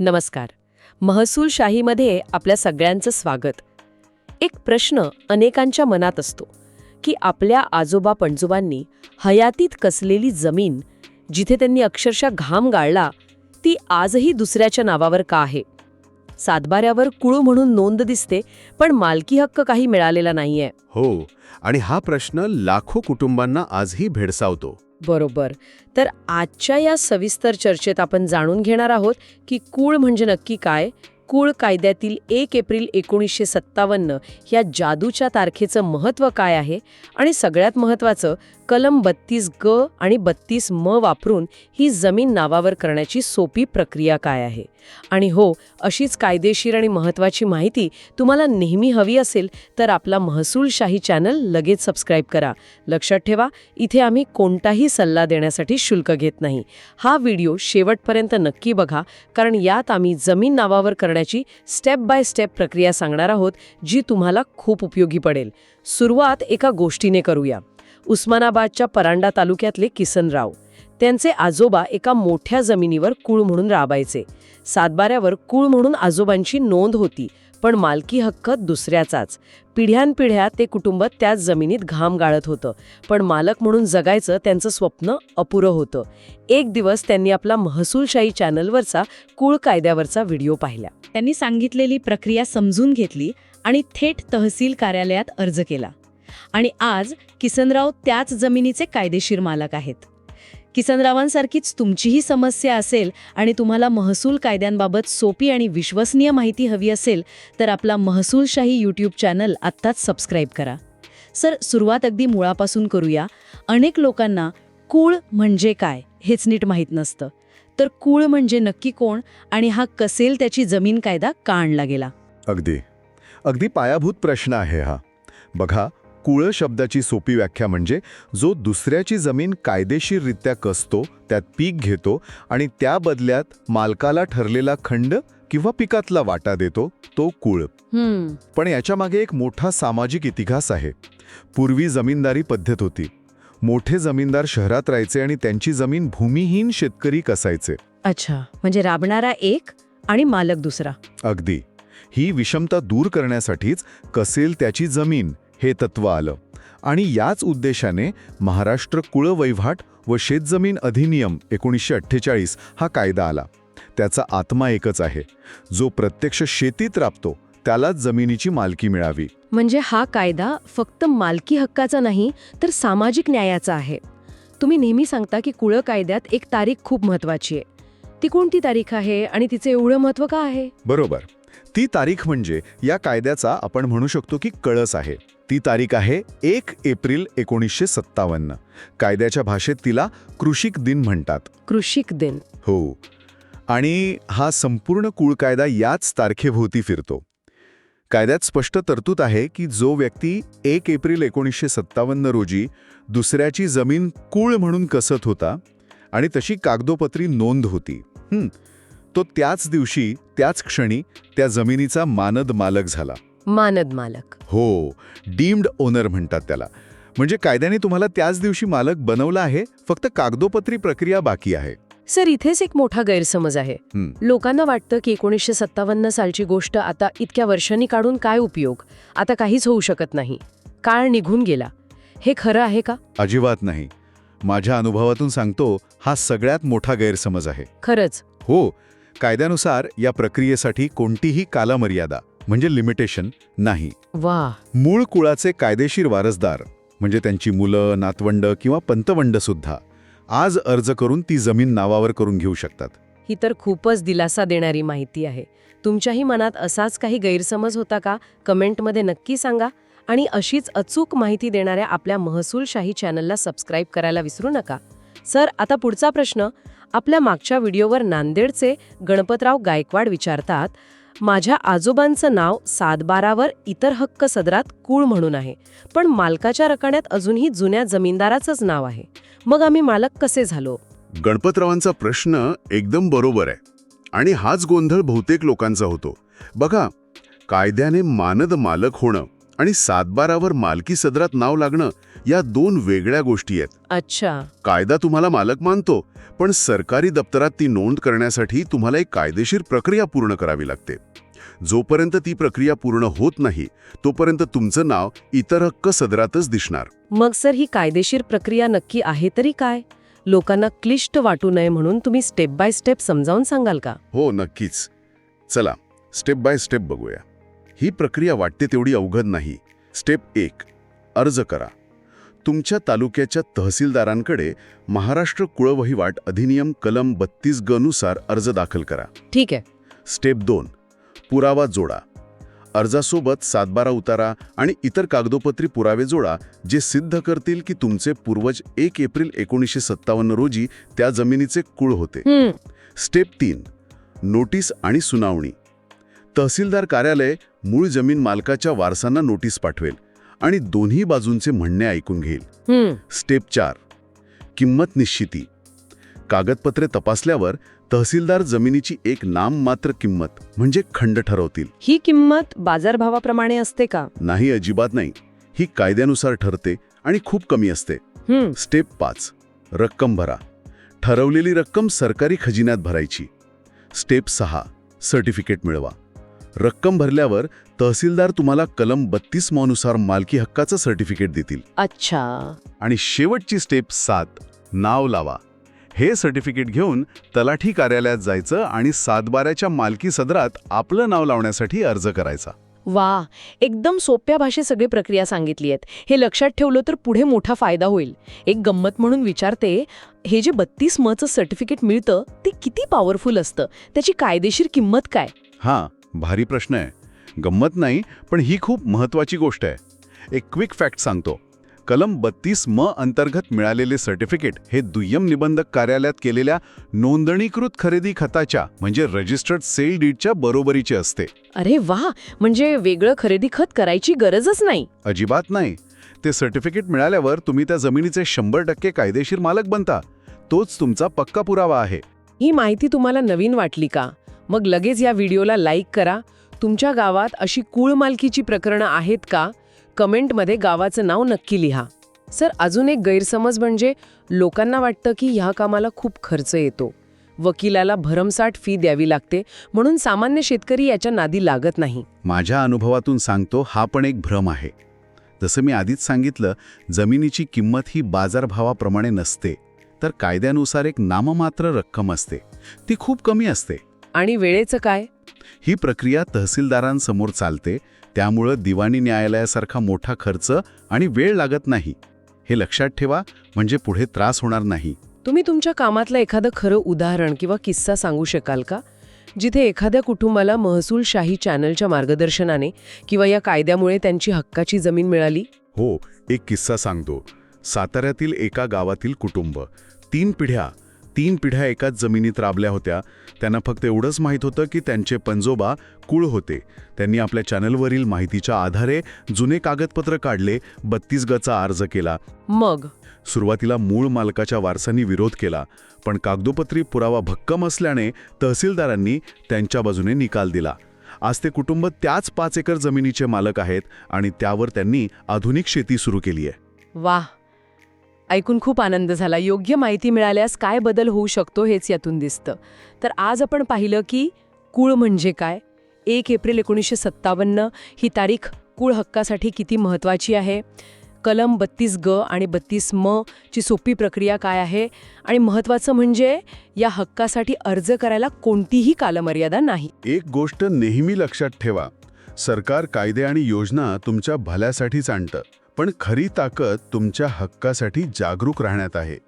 नमस्कार. महसूलशाहीमध्ये आपल्या सगळ्यांचं स्वागत. एक प्रश्न अनेकांच्या मनात असतो की आपल्या आजोबा पणजोबांनी हयातीत कसलेली जमीन जिथे त्यांनी अक्षरशः घाम गाळला ती आजही दुसऱ्याच्या नावावर का आहे? सातबाऱ्यावर कुळू म्हणून नोंद दिसते पण मालकी हक्क काही मिळालेला नाहीये. हो आणि हा प्रश्न लाखो कुटुंबांना आजही भेडसावतो. बरोबर. तर आजच्या या सविस्तर चर्चेत आपण जाणून घेणार आहोत की कूळ म्हणजे नक्की काय? कूळ कायद्यातील एक एप्रिल एकोणीसशे सत्तावन्न या जादूच्या तारखेचं महत्त्व काय आहे? आणि सगळ्यात महत्त्वाचं कलम बत्तीस ग आणि बत्तीस म वापरून ही जमीन नावावर करण्याची सोपी प्रक्रिया काय आहे? आणि हो अशीच कायदेशीर आणि महत्त्वाची माहिती तुम्हाला नेहमी हवी असेल तर आपला महसूलशाही चॅनल लगेच सबस्क्राईब करा. लक्षात ठेवा इथे आम्ही कोणताही सल्ला देण्यासाठी शुल्क घेत नाही. हा व्हिडिओ शेवटपर्यंत नक्की बघा कारण यात आम्ही जमीन नावावर करण्याची स्टेप बाय स्टेप प्रक्रिया सांगणार आहोत जी तुम्हाला खूप उपयोगी पडेल. सुरुवात एका गोष्टीने करूया. उस्मानाबादच्या परांडा तालुक्यातले किसनराव. त्यांचे आजोबा एका मोठ्या जमिनीवर कुळ म्हणून राबायचे. सातबाऱ्यावर कुळ म्हणून आजोबांची नोंद होती पण मालकी हक्क दुसऱ्याचाच. पिढ्यानपिढ्या ते कुटुंब त्याच जमिनीत घाम गाळत होतं पण मालक म्हणून जगायचं त्यांचं स्वप्न अपुरं होतं. एक दिवस त्यांनी आपला महसूलशाही चॅनलवरचा कुळ कायद्यावरचा व्हिडिओ पाहिला. त्यांनी सांगितलेली प्रक्रिया समजून घेतली आणि थेट तहसील कार्यालयात अर्ज केला. आणि आज किसनराव त्याच जमिनीचे कायदेशीर मालक आहेत. किसनरावांसारखीच तुमचीही समस्या असेल आणि तुम्हाला महसूल कायद्यांबाबत सोपी आणि विश्वसनीय माहिती हवी असेल तर आपला महसूलशाही यूट्यूब चॅनल आत्ताच सबस्क्राईब करा. सर सुरुवात अगदी मुळापासून करूया. अनेक लोकांना कूळ म्हणजे काय हेच नीट माहीत नसतं. तर कूळ म्हणजे नक्की कोण आणि हा कसेल त्याची जमीन कायदा का आणला गेला? अगदी. अगदी पायाभूत प्रश्न आहे हा. बघा कुळ शब्दाची सोपी व्याख्या म्हणजे जो दुसऱ्याची जमीन कायदेशीररित्या कसतो त्यात पीक घेतो आणि त्या बदल्यात मालकाला ठरलेला खंड किंवा पिकातला वाटा देतो तो कुळ. पण याच्यामागे एक मोठा सामाजिक इतिहास आहे. पूर्वी जमीनदारी पद्धत होती. मोठे जमीनदार शहरात राहायचे आणि त्यांची जमीन भूमिहीन शेतकरी कसायचे. अच्छा. म्हणजे राबणारा एक आणि मालक दुसरा. अगदी. ही विषमता दूर करण्यासाठीच कसेल त्याची जमीन हे तत्व आलं. आणि याच उद्देशाने महाराष्ट्र कुळवैवाट व शेतजमीन अधिनियम एकोणीसशे अठ्ठेचाळीस हा कायदा आला. त्याचा आत्मा एकच आहे. जो प्रत्यक्ष शेतीत राबतो त्यालाच जमिनीची मालकी मिळावी. म्हणजे हा कायदा फक्त मालकी हक्काचा नाही तर सामाजिक न्यायाचा आहे. तुम्ही नेहमी सांगता की कुळ कायद्यात एक तारीख खूप महत्वाची आहे. ती कोणती तारीख आहे आणि तिचे एवढं महत्त्व का आहे? बरोबर. ती तारीख म्हणजे या कायद्याचा आपण म्हणू शकतो की कळस आहे. ती तारीख आहे एक एप्रिल एकोणीसशे सत्तावन्न. कायद्याच्या भाषेत तिला कृषिक दिन म्हणतात. कृषिक दिन. हो. आणि हा संपूर्ण कुळ कायदा याच तारखेभोवती फिरतो. कायद्यात स्पष्ट तरतूद आहे की जो व्यक्ती एक एप्रिल एकोणीसशे सत्तावन्न रोजी दुसऱ्याची जमीन कुळ म्हणून कसत होता आणि तशी कागदोपत्री नोंद होती. तो त्याच दिवशी त्याच क्षणी त्या जमिनीचा मानद मालक झाला. मानद मालक. हो डीम्ड ओनर म्हणतात त्याला. म्हणजे कायद्याने तुम्हाला त्याच दिवशी मालक बनवला आहे फक्त कागदोपत्री प्रक्रिया बाकी आहे. सर इथेच एक मोठा गैरसमज आहे. हं. लोकांना वाटतं की एकोणीसशे सत्तावन्न सालची गोष्ट आता इतक्या वर्षांनी काढून काय उपयोग? आता काहीच होऊ शकत नाही. काळ निघून गेला. हे खरं आहे का? अजिबात नाही. माझ्या अनुभवातून सांगतो हा सगळ्यात मोठा गैरसमज आहे. खरंच. हो कायद्यानुसार या प्रक्रियेसाठी कोणतीही कालमर्यादा. म्हणजे लिमिटेशन नाही. वा मूळ कुळाचे कायदेशीर वारसदार म्हणजे त्यांची मुलं नातवंड किंवा पंतवंड सुद्धा आज अर्ज करून ती जमीन नावावर करून घेऊ शकतात. ही तर खूपच दिलासा देणारी माहिती आहे. तुमच्याही मनात असाच काही गैरसमज होता का? कमेंटमध्ये नक्की सांगा आणि अशीच अचूक माहिती देणाऱ्या आपल्या महसूलशाही चॅनलला सबस्क्राईब करायला विसरू नका. सर आता पुढचा प्रश्न. आपल्या मागच्या व्हिडिओवर नांदेडचे गणपतराव गायकवाड विचारतात माझ्या आजोबांचं नाव सातबारावर इतर हक्क सदरात कुळ म्हणून आहे. पण मालकाच्या रकान्यात अजूनही जुन्या जमीनदाराचंच नाव आहे. मग आम्ही मालक कसे झालो? गणपतरावांचा प्रश्न एकदम बरोबर आहे. आणि हाच गोंधळ बहुतेक लोकांचा होतो. बघा कायद्याने मानद मालक होणं आणि सातबारावर मालकी सदरात नाव लागणं या दोन वेगळ्या गोष्टी आहेत. अच्छा. कायदा तुम्हाला मालक मानतो पण सरकारी दप्तरात ती नोंद करण्यासाठी तुम्हाला एक कायदेशीर प्रक्रिया पूर्ण करावी लागते. जोपर्यंत ती प्रक्रिया पूर्ण होत नाही तोपर्यंत तुमचं नाव इतर हक्क सदरातच दिसणार. मग सर ही कायदेशीर प्रक्रिया नक्की आहे तरी काय? लोकांना क्लिष्ट वाटू नये म्हणून तुम्ही स्टेप बाय स्टेप समजावून सांगाल का? हो नक्कीच. चला स्टेप बाय स्टेप बघूया. ही प्रक्रिया वाटते तेवढी अवघड नाही. स्टेप एक अर्ज करा. तुमच्या तालुक्याच्या तहसीलदारांकडे महाराष्ट्र कुळवहिवाट अधिनियम कलम बत्तीस ग नुसार अर्ज दाखल करा. ठीक आहे. स्टेप दोन पुरावा जोडा. अर्जासोबत सातबारा उतारा आणि इतर कागदोपत्री पुरावे जोडा जे सिद्ध करतील की तुमचे पूर्वज एक एप्रिल एकोणीसशे सत्तावन्न रोजी त्या जमिनीचे कुळ होते. स्टेप तीन नोटीस आणि सुनावणी. तहसीलदार कार्यालय मूळ जमीन मालकाच्या वारसांना नोटीस पाठवेल. आणि दोन्ही बाजूंचे म्हणणे ऐकून घेईल. स्टेप चार. किंमत निश्चिती. कागदपत्रे तपासल्यावर तहसीलदार जमिनीची एक नाममात्र किंमत म्हणजे खंड ठरवतील. ही किंमत बाजारभावाप्रमाणे असते का? नाही अजिबात नाही. ही कायद्यानुसार ठरते आणि खूप कमी असते. स्टेप पाच. रक्कम भरा. ठरवलेली रक्कम सरकारी खजिन्यात भरायची. स्टेप सहा. सर्टिफिकेट मिळवा. रक्कम भरल्यावर तहसीलदार तुम्हाला कलम बत्तीसनुसार मालकी हक्काचं सर्टिफिकेट देतील. अच्छा. आणि शेवटची स्टेप सात नाव लावा. हे सर्टिफिकेट घेऊन तलाठी कार्यालयात जायचं आणि सातबाऱ्याच्या मालकी सदरात आपलं नाव लावण्यासाठी अर्ज करायचा. वा एकदम सोप्या भाषेत सगळी प्रक्रिया सांगितली आहेत. हे लक्षात ठेवलं तर पुढे मोठा फायदा होईल. एक गंमत म्हणून विचारते हे जे बत्तीस मचं सर्टिफिकेट मिळतं ते किती पॉवरफुल असतं? त्याची कायदेशीर किंमत काय? हां भारी प्रश्न आहे. गंमत नाही पण ही खूप महत्वाची गोष्ट आहे. एक क्विक फॅक्ट सांगतो. कलम बत्तीस म अंतर्गत मिळालेले सर्टिफिकेट हे दुय्यम निबंधक कार्यालयात केलेल्या नोंदणीकृत खरेदी खताच्या म्हणजे रजिस्टर्ड सेल डीडच्या बरोबरीचे असते. अरे वा म्हणजे वेगळं खरेदी खत करायची गरजच नाही. अजिबात नाही. ते सर्टिफिकेट मिळाल्यावर तुम्ही त्या जमिनीचे शंभर टक्के कायदेशीर मालक बनता. तोच तुमचा पक्का पुरावा आहे. ही माहिती तुम्हाला नवीन वाटली का? मग लगेच या व्हिडिओला लाईक करा. तुमच्या गावात अशी कुळ मालकीची प्रकरणं आहेत का? कमेंटमध्ये गावाचं नाव नक्की लिहा. सर अजून एक गैरसमज म्हणजे लोकांना वाटतं की ह्या कामाला खूप खर्च येतो. वकिलाला भरमसाठ फी द्यावी लागते म्हणून सामान्य शेतकरी याच्या नादी लागत नाही. माझ्या अनुभवातून सांगतो हा पण एक भ्रम आहे. जसं मी आधीच सांगितलं जमिनीची किंमत ही बाजारभावाप्रमाणे नसते तर कायद्यानुसार एक नाममात्र रक्कम असते. ती खूप कमी असते. आणि वेळेचं काय? ही प्रक्रिया तहसीलदारांसमोर चालते त्यामुळं दिवाणी न्यायालयासारखा मोठा खर्च आणि वेळ लागत नाही. हे लक्षात ठेवा म्हणजे पुढे त्रास होणार नाही. तुम्ही तुमच्या कामातलं एखादं खरं उदाहरण किंवा किस्सा सांगू शकाल का? जिथे एखाद्या कुटुंबाला महसूलशाही चॅनलच्या मार्गदर्शनाने किंवा या कायद्यामुळे त्यांची हक्काची जमीन मिळाली? हो एक किस्सा सांगतो. साताऱ्यातील एका गावातील कुटुंब तीन पिढ्या तीन पिढ्या एकाच जमिनीत राबल्या होत्या. त्यांना फक्त एवढंच माहीत होतं की त्यांचे पंजोबा कुळ होते. त्यांनी आपल्या चॅनलवरील माहितीच्या आधारे जुने कागदपत्र काढले बत्तीस गचा अर्ज केला. मग? सुरुवातीला मूळ मालकाच्या वारसांनी विरोध केला पण कागदोपत्री पुरावा भक्कम असल्याने तहसीलदारांनी त्यांच्या बाजूने निकाल दिला. आज ते कुटुंब त्याच पाच एकर जमिनीचे मालक आहेत आणि त्यावर त्यांनी आधुनिक शेती सुरू केली आहे. वाह! ऐकून खूप आनंद झाला. योग्य माहिती मिळाल्यास काय बदल होऊ शकतो हेच यातून दिसतं. तर आज आपण पाहिलं की कुळ म्हणजे काय? एक एप्रिल एकोणीसशे सत्तावन्न ही तारीख कुळ हक्कासाठी किती महत्त्वाची आहे? कलम बत्तीस ग आणि बत्तीस म ची सोपी प्रक्रिया काय आहे? आणि महत्त्वाचं म्हणजे या हक्कासाठी अर्ज करायला कोणतीही कालमर्यादा नाही. एक गोष्ट नेहमी लक्षात ठेवा. सरकार कायदे आणि योजना तुमच्या भल्यासाठीच आणतं. पण खरी ताकद तुमच्या हक्कासाठी जागरूक राहण्यात आहे.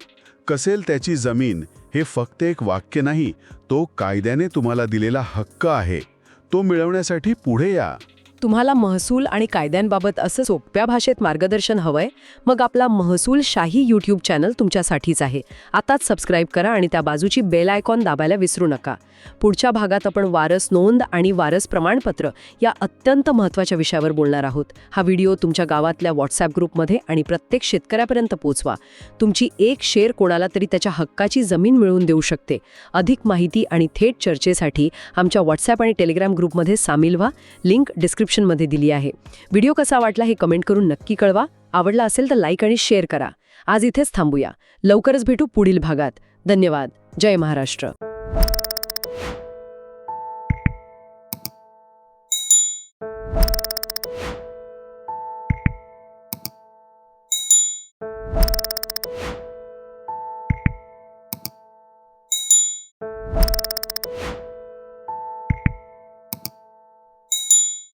कसेल त्याची जमीन हे फक्त एक वाक्य नाही तो कायद्याने तुम्हाला दिलेला हक्क आहे. तो मिळवण्यासाठी पुढे या. तुम्हाला महसूल आणि कायद्यांबाबत असं सोप्या भाषेत मार्गदर्शन हवंय मग आपला महसूल शाही यूट्यूब चॅनल तुमच्यासाठीच आहे. आताच सबस्क्राईब करा आणि त्या बाजूची बेल आयकॉन दाबायला विसरू नका. पुढच्या भागात आपण वारस नोंद आणि वारस प्रमाणपत्र या अत्यंत महत्त्वाच्या विषयावर बोलणार आहोत. हा व्हिडिओ तुमच्या गावातल्या व्हॉट्सॲप ग्रुपमध्ये आणि प्रत्येक शेतकऱ्यापर्यंत पोचवा. तुमची एक शेअर कोणाला तरी त्याच्या हक्काची जमीन मिळवून देऊ शकते. अधिक माहिती आणि थेट चर्चेसाठी आमच्या व्हॉट्सॲप आणि टेलिग्राम ग्रुपमध्ये सामील व्हा. लिंक डिस्क्रिप्शन डिस्क्रिप्शनमध्ये दिली आहे. व्हिडिओ कसा वाटला हे कमेंट करून नक्की कळवा. आवडला असेल तर लाईक आणि शेअर करा. आज इथेच थांबूया. लवकरच भेटू पुढील भागात. धन्यवाद. जय महाराष्ट्र.